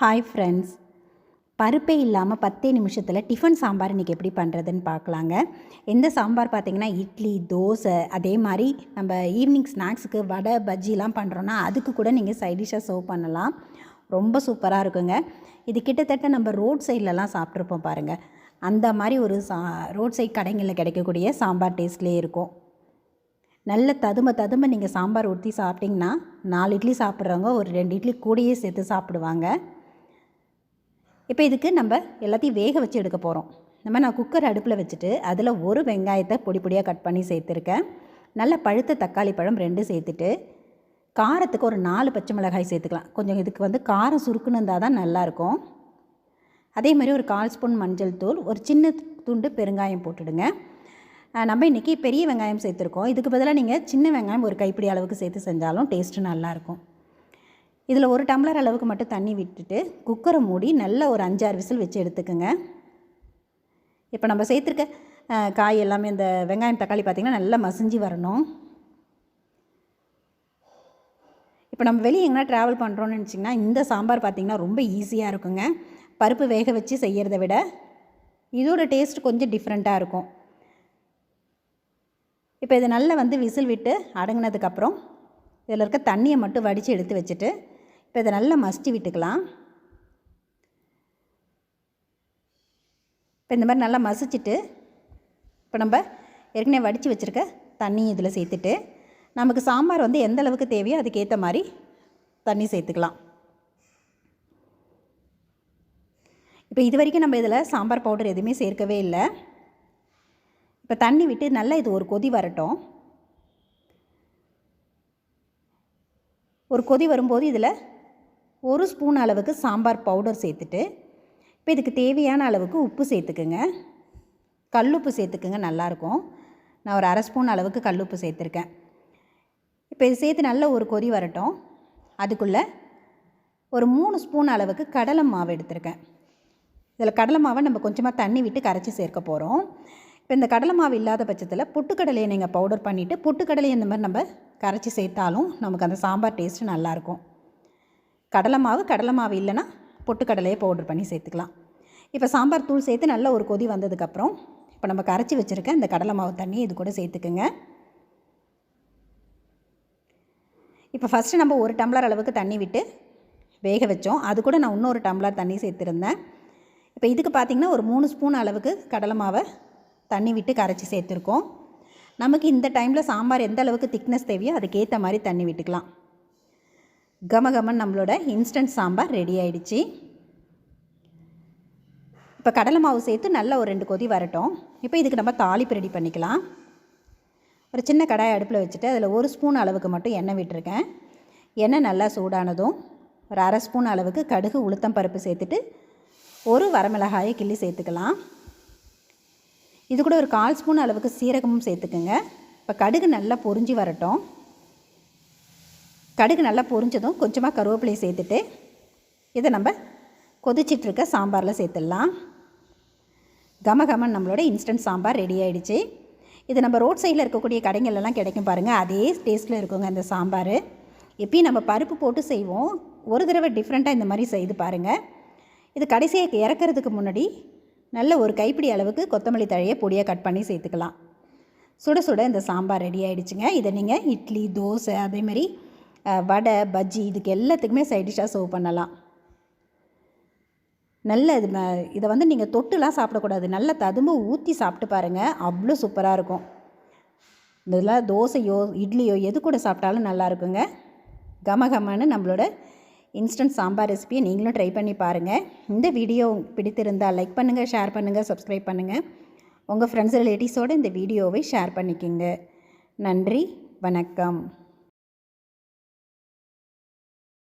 Hi friends பருப்பே இல்லாமல் பத்தே நிமிஷத்தில் டிஃபன் சாம்பார் இன்றைக்கி எப்படி பண்ணுறதுன்னு பார்க்கலாங்க. எந்த சாம்பார் பார்த்திங்கன்னா இட்லி தோசை அதே மாதிரி நம்ம ஈவினிங் ஸ்நாக்ஸுக்கு வடை பஜ்ஜிலாம் பண்ணுறோன்னா அதுக்கு கூட நீங்கள் சைடிஷாக சர்வ் பண்ணலாம். ரொம்ப சூப்பராக இருக்குங்க. இது கிட்டத்தட்ட நம்ம ரோட் சைட்லலாம் சாப்பிட்ருப்போம் பாருங்கள் அந்த மாதிரி ஒரு சா ரோட் சைட் கடைகளில் கிடைக்கக்கூடிய சாம்பார் டேஸ்ட்லேயே இருக்கும். நல்ல ததும ததும நீங்கள் சாம்பார் ஊற்றி சாப்பிட்டிங்கன்னா நாலு இட்லி சாப்பிட்றவங்க ஒரு ரெண்டு இட்லி கூடயே சேர்த்து சாப்பிடுவாங்க. இப்போ இதுக்கு நம்ம எல்லாத்தையும் வேக வச்சு எடுக்க போகிறோம் நம்ம நான் குக்கர் அடுப்பில் வச்சுட்டு அதில் ஒரு வெங்காயத்தை பொடி பொடியாக கட் பண்ணி சேர்த்துருக்கேன். நல்ல பழுத்த தக்காளி பழம் ரெண்டு சேர்த்துட்டு காரத்துக்கு ஒரு நாலு பச்சை மிளகாய் சேர்த்துக்கலாம். கொஞ்சம் இதுக்கு வந்து காரம் சுருக்குன்னு இருந்தால் தான் நல்லாயிருக்கும் அதே மாதிரி ஒரு கால் ஸ்பூன் மஞ்சள் தூள் ஒரு சின்ன துண்டு பெருங்காயம் போட்டுடுங்க. நம்ம இன்றைக்கி பெரிய வெங்காயம் சேர்த்துருக்கோம். இதுக்கு பதிலாக நீங்கள் சின்ன வெங்காயம் ஒரு கைப்பிடி அளவுக்கு சேர்த்து செஞ்சாலும் டேஸ்ட்டு நல்லாயிருக்கும் இதில் ஒரு டம்ளர் அளவுக்கு மட்டும் தண்ணி விட்டுட்டு குக்கரை மூடி நல்ல ஒரு அஞ்சாறு விசில் வச்சு எடுத்துக்கோங்க. இப்போ நம்ம சேர்த்துருக்க காய் எல்லாமே இந்த வெங்காயம் தக்காளி பார்த்திங்கன்னா நல்லா மசிஞ்சு வரணும். இப்போ நம்ம வெளியே எங்கன்னா ட்ராவல் பண்ணுறோன்னு நினச்சிங்கன்னா இந்த சாம்பார் பார்த்திங்கன்னா ரொம்ப ஈஸியாக இருக்குங்க. பருப்பு வேக வச்சு செய்கிறத விட இதோட டேஸ்ட் கொஞ்சம் டிஃப்ரெண்ட்டாக இருக்கும். இப்போ இதை நல்லா வந்து விசில் விட்டு அடங்கினதுக்கப்புறம் இதில் இருக்க தண்ணியை மட்டும் வடித்து எடுத்து வச்சுட்டு இப்போ இதை நல்லா மசிச்சு விட்டுக்கலாம். இப்போ இந்த மாதிரி நல்லா மசிச்சுட்டு இப்போ நம்ம ஏற்கனவே வடித்து வச்சுருக்க தண்ணி இதில் சேர்த்துட்டு நமக்கு சாம்பார் வந்து எந்த அளவுக்கு தேவையோ அதுக்கேற்ற மாதிரி தண்ணி சேர்த்துக்கலாம். இப்போ இது வரைக்கும் நம்ம இதில் சாம்பார் பவுடர் எதுவுமே சேர்க்கவே இல்லை. இப்போ தண்ணி விட்டு நல்லா இது ஒரு கொதி வரட்டும். ஒரு கொதி வரும்போது இதில் ஒரு ஸ்பூன் அளவுக்கு சாம்பார் பவுடர் சேர்த்துட்டு இப்போ இதுக்கு தேவையான அளவுக்கு உப்பு சேர்த்துக்குங்க. கல்லுப்பு சேர்த்துக்குங்க நல்லாயிருக்கும் நான் ஒரு அரை ஸ்பூன் அளவுக்கு கல்லுப்பு சேர்த்துருக்கேன். இப்போ இது சேர்த்து நல்ல ஒரு கொதி வரட்டும். அதுக்குள்ளே ஒரு மூணு ஸ்பூன் அளவுக்கு கடலை மாவு எடுத்திருக்கேன். இதில் கடலை மாவை நம்ம கொஞ்சமாக தண்ணி விட்டு கரைச்சி சேர்க்க போகிறோம் இப்போ இந்த கடலை மாவு இல்லாத பட்சத்தில் புட்டுக்கடலையை நீங்கள் பவுடர் பண்ணிவிட்டு புட்டுக்கடலையை இந்த மாதிரி நம்ம கரைச்சி சேர்த்தாலும் நமக்கு அந்த சாம்பார் டேஸ்ட்டு நல்லாயிருக்கும் கடலை மாவு கடலை மாவு இல்லைன்னா பொட்டுக்கடலையை பவுடர் பண்ணி சேர்த்துக்கலாம். இப்போ சாம்பார் தூள் சேர்த்து நல்ல ஒரு கொதி வந்ததுக்கப்புறம் இப்போ நம்ம கரைச்சி வச்சுருக்க இந்த கடலை மாவு தண்ணி இது கூட சேர்த்துக்குங்க. இப்போ ஃபஸ்ட்டு நம்ம ஒரு டம்ளர் அளவுக்கு தண்ணி விட்டு வேக வச்சோம். அது கூட நான் இன்னொரு டம்ளர் தண்ணி சேர்த்துருந்தேன். இப்போ இதுக்கு பார்த்திங்கன்னா ஒரு மூணு ஸ்பூன் அளவுக்கு கடலை மாவை தண்ணி விட்டு கரைச்சி சேர்த்துருக்கோம். நமக்கு இந்த டைமில் சாம்பார் எந்த அளவுக்கு திக்னஸ் தேவையோ அதுக்கேற்ற மாதிரி தண்ணி விட்டுக்கலாம். கமகமன் நம்மளோட இன்ஸ்டன்ட் சாம்பார் ரெடி ஆயிடுச்சு. இப்போ கடலை மாவு சேர்த்து நல்ல ஒரு ரெண்டு கொதி வரட்டும். இப்போ இதுக்கு நம்ம தாளிப்பு ரெடி பண்ணிக்கலாம். ஒரு சின்ன கடாய் அடுப்பில் வச்சுட்டு அதில் ஒரு ஸ்பூன் அளவுக்கு மட்டும் எண்ணெய் விட்டுருக்கேன். எண்ணெய் நல்லா சூடானதும் ஒரு அரை ஸ்பூன் அளவுக்கு கடுகு உளுத்தம் பருப்பு சேர்த்துட்டு ஒரு வரமிளகாயை கிள்ளி சேர்த்துக்கலாம். இது கூட ஒரு கால் ஸ்பூன் அளவுக்கு சீரகமும் சேர்த்துக்குங்க. இப்போ கடுகு நல்லா பொறிஞ்சி வரட்டும். கடுகு நல்லா பொரிஞ்சதும் கொஞ்சமாக கருவேப்பிலையை சேர்த்துட்டு இதை நம்ம கொதிச்சிட்ருக்க சாம்பாரில் சேர்த்துடலாம். கமகமன் நம்மளோட இன்ஸ்டன்ட் சாம்பார் ரெடி ஆகிடுச்சு இது நம்ம ரோட் சைடில் இருக்கக்கூடிய கடைங்கள்லாம் கிடைக்கும் பாருங்கள் அதே டேஸ்ட்டில் இருக்குங்க இந்த சாம்பார். எப்பயும் நம்ம பருப்பு போட்டு செய்வோம். ஒரு தடவை டிஃப்ரெண்ட்டாக இந்த மாதிரி செய்து பாருங்கள் இது கடைசியாக இறக்கிறதுக்கு முன்னாடி நல்ல ஒரு கைப்பிடி அளவுக்கு கொத்தமல்லி தழையை பொடியாக கட் பண்ணி சேர்த்துக்கலாம். சுட சுட இந்த சாம்பார் ரெடி ஆகிடுச்சுங்க இதை நீங்கள் இட்லி தோசை அதேமாதிரி வடை பஜ்ஜி இதுக்கு எல்லாத்துக்குமே சைட் டிஷ்ஷாக சர்வ் பண்ணலாம். நல்ல இது இதை வந்து நீங்கள் தொட்டுலாம் சாப்பிடக்கூடாது. நல்ல ததும்பு ஊற்றி சாப்பிட்டு பாருங்கள் அவ்வளோ சூப்பராக இருக்கும். இதெல்லாம் தோசையோ இட்லியோ எது கூட சாப்பிட்டாலும் நல்லா இருக்குங்க. கமகமன்னு நம்மளோட இன்ஸ்டன்ட் சாம்பார் ரெசிபியை நீங்களும் ட்ரை பண்ணி பாருங்கள் இந்த வீடியோ பிடித்திருந்தால் லைக் பண்ணுங்கள் ஷேர் பண்ணுங்கள் சப்ஸ்கிரைப் பண்ணுங்கள் உங்கள் ஃப்ரெண்ட்ஸ் ரிலேட்டிவ்ஸோடு இந்த வீடியோவை ஷேர் பண்ணிக்கோங்க. நன்றி வணக்கம்.